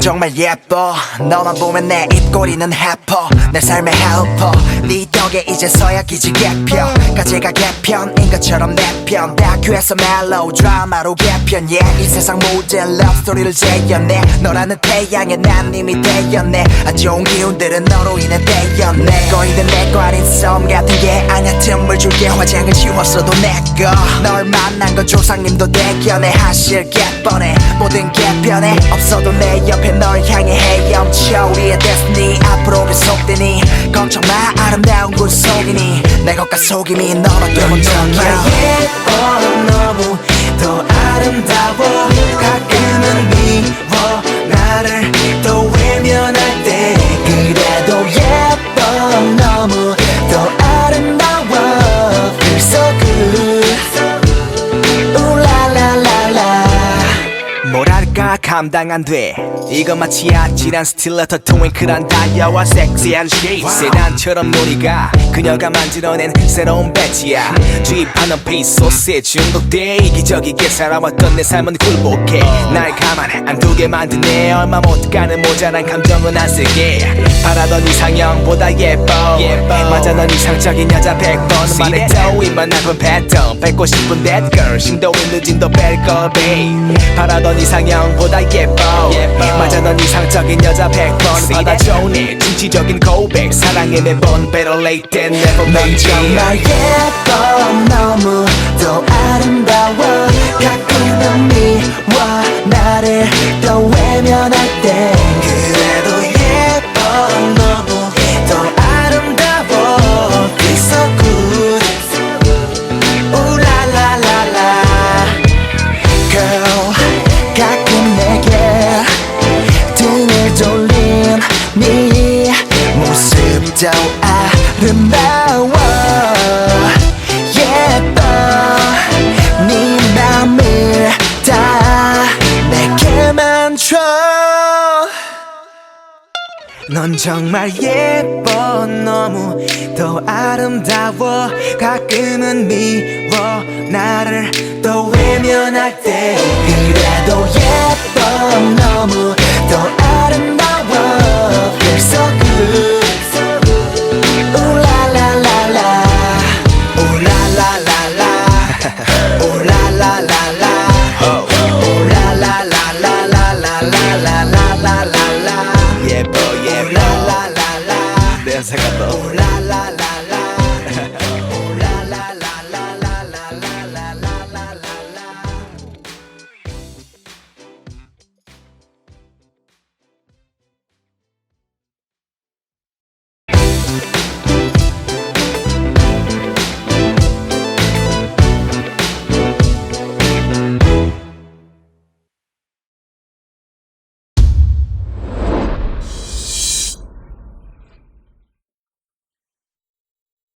정말 예뻐. 너만 보면 내 입꼬리는 해퍼. 내 삶의 헬퍼 네 덕에 이제서야 기지 개편. 까지가 개편인 것처럼 내편. 다큐에서 멜로우 드라마로 개편. yeah 이 세상 모든 러브스토리를 재현해. 너라는 태양에 난 이미 되었네. 안 좋은 기운들은 너로 인해 떼었네. 거인들 내거 아닌 썸 같은 게 아냐 틈을 줄게. 화장을 지웠어도 내거 널 만난 건 조상님도 대견해. 하실 개뻔해. 모든 개편에 없어도 내 옆에 널 향해 헤엄쳐 우리의 데스니 앞으로 계속되니 걱정 마 아름다운 굴 속이니 내 것과 속임이 너밖에 못 예뻐. 너무 더 아름다워 감당 안돼. 이건 마치 아찔한 스틸러터 트윙클한 다이아와 섹시한 쉐입 세단처럼 놀이가 그녀가 만들어낸 새로운 배지야. 주입하는 페이소스에 중독돼 이기적이게 살아왔던 내 삶은 굴복해. 날 가만 안 두게 만드네. 얼마 못 가는 모자란 감정은 안 쓰게. 바라던 이상형보다 예뻐. 맞아 넌 이상적인 여자 100번. 만에 떠오이만 나쁜 패턴. 뺏고 싶은 that girl. 심도이 늦은 더 뺄걸 babe. 바라던 이상형보다 예뻐. 맞아 넌 이상적인 여자 100번. 받아줘네 진취적인 고백. 사랑에 매번 better late than never 넌 정말 예뻐. 너무 더 아름다워. 가끔은 미워. 나를 아름다워 예뻐 네 맘을 다 내게만 줘. 넌 정말 예뻐 너무 더 아름다워. 가끔은 미워 나를 또 외면할 때. 그래도